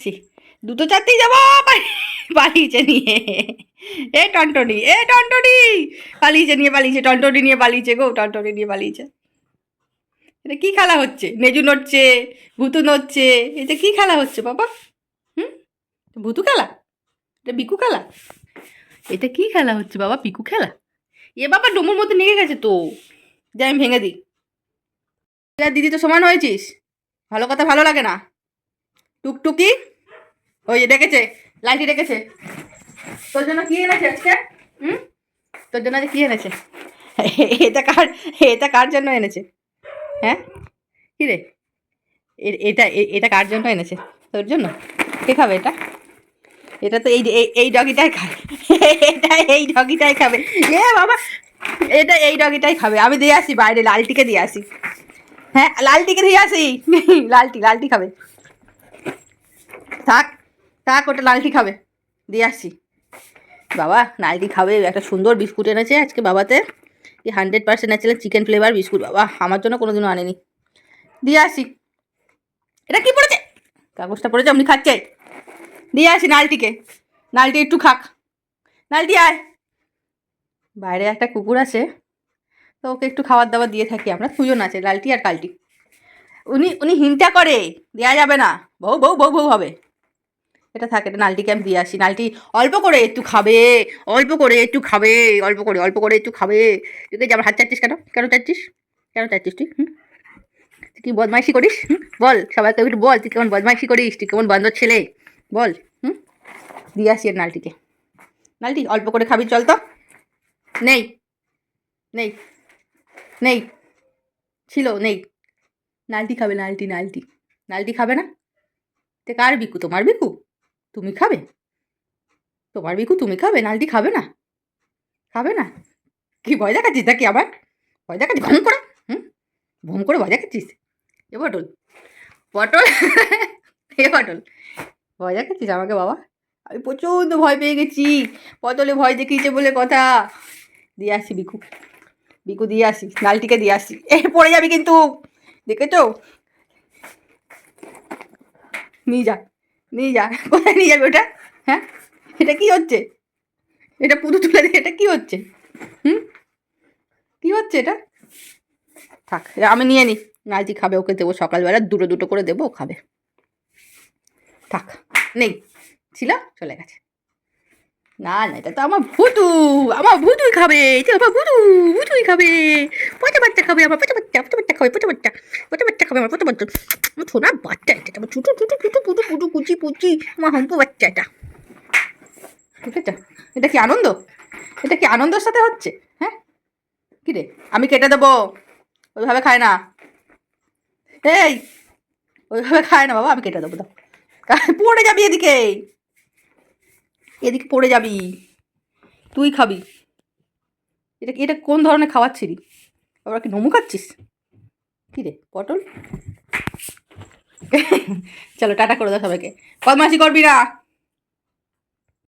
ছি, দুটো চারতেই যাব পালি- পালিয়েছে নিয়ে। এ টনটনি এ টনটনি! পালিয়েছে নিয়ে পালিয়েছে টনটনি নিয়ে পালিয়েছে গো টনটনি নিয়ে পালিয়েছে। এটা কি খেলা হচ্ছে? নেজু নড়ছে ভুতু নড়ছে এটা কি খেলা হচ্ছে বাবা? হুম? ভুতু খেলা? এটা বিকু খেলা? এটা কি খেলা হচ্ছে বাবা? পিকু খেলা? এ বাবা ডুমুর মধ্যে নিয়ে গেছে তো। যাই আমি ভেঙে দিই। দিদি তো সমান হয়েছিস। ভালো কথা ভালো লাগে না। টুকটুকি? ওই ডেকেছে, লাইটি ডেকেছে। তোর জন্য কি এনেছে আজকে? হুম? তোর জন্য কি এনেছে? এটা কার এটা কার জন্য এনেছে? হ্যাঁ? কি রে? এটা এটা কার জন্য এনেছে? তোর জন্য? কে খাবে এটা? এটা তো এই- এই ডগিটাই খাবে। এটা এই ডগিটাই খাবে। এ বাবা! এটা এই ডগিটাই খাবে। আমি দিয়ে আসি বাইরে, লালটিকে দিয়ে আসি। হ্যাঁ লালটিকে দিয়ে আসি। লালটি লালটি খাবে। থাক। থাক, ওটা লালটি খাবে। দিয়ে আসি বাবা, লালটি খাবে, একটা সুন্দর বিস্কুট এনেছে আজকে বাবাতে। এই hundred percent natural chicken flavour biscuit, বাবা, আমার জন্য কোনোদিনও আনেনি। দিয়ে আসি এটা কি পড়েছে? কাগজটা পড়েছে, আপনি খাচ্ছে দিয়ে আসি নালটিকে নালটি একটু খাক। নালটি আয়। বাইরে একটা কুকুর আছে, তো ওকে একটু খাবার দাবার দিয়ে থাকি আমরা। দুজন আছে, লালটি আর কালটি। উনি উনি হিংটা করে দেওয়া যাবে না। বউ বউ বউ বউ হবে। এটা থাকে, এটা নালটিকে আমি দিয়ে আসি। নালটি, অল্প করে একটু খাবে, অল্প করে একটু খাবে, অল্প করে অল্প করে একটু খাবে। তুই যে আমার হাত চাচ্ছিস কেন? কেন চাচ্ছিস কেন চাচ্ছিস তুই? হুম? তুই কি বদমাইশি করিস? বল, সবাইকে একটু বল, তুই কেমন বদমাইশি করিস? তুই কেমন বান্দর ছেলে? বল, হুম? দিয়ে আসি নালটিকে। নালটি, অল্প করে খাবি, চল তো। নেই নেই নেই, ছিল, নেই। নালটি খাবে, নালটি নালটি। নালটি খাবে না? তে কার বিকু? তোমার বিকু? তুমি খাবে? তোমার বিকু তুমি খাবে? নালটি খাবে না? খাবে না? কি ভয় দেখাচ্ছিস নাকি আবার? ভয় দেখাচ্ছিস? ভম করে, হুম? ভম করে ভয় দেখাচ্ছিস? এ পটল পটল, এ পটল। ভয় দেখাচ্ছিস আমাকে বাবা? আমি প্রচণ্ড ভয় পেয়ে গেছি। পটলে ভয় দেখিয়েছে বলে কথা। দিয়ে আসি বিকু বিকু দিয়ে আসি নালটিকে দিয়ে আসি। এ, পড়ে যাবি কিন্তু। দেখেছ? নিয়ে যা। নিয়ে যা, কোথায় নিয়ে যাবে ওটা? হ্যাঁ? এটা কি হচ্ছে? এটা পুরো তুলে দিয়ে এটা কি হচ্ছে? হুম? কি হচ্ছে এটা? থাক আমি নিয়ে নিই নালটি খাবে, ওকে দেবো সকালবেলা, দুটো দুটো করে দেবো, ও খাবে। থাক, নেই। ছিল, চলে গেছে। না না, এটা তো আমার ভুতু, আমার ভুতুই খাবে আমার ভুতু, ভুতুই খাবে। বাচ্চা খাবে বাচ্চা খাবে আমার পচা বাচ্চা আমার পুটু পুটু কুচি, পুচি বাচ্চা এটা। কি আনন্দ? এটা কি আনন্দের সাথে হচ্ছে? হ্যাঁ? কি রে? আমি কেটে দেবো। ওইভাবে খায় না। এই, ওইভাবে খায় না বাবা, আমি কেটে দেবো, দাও। পড়ে যাবি এদিকে। এদিকে পড়ে যাবি। তুই খাবি। এটা এটা কোন ধরনের খাওয়াচ্ছিলি আবার কি নমু খাচ্ছিস? কী রে, পটল? চলো, টাটা করে দাও সবাইকে। বদমাসি করবি না।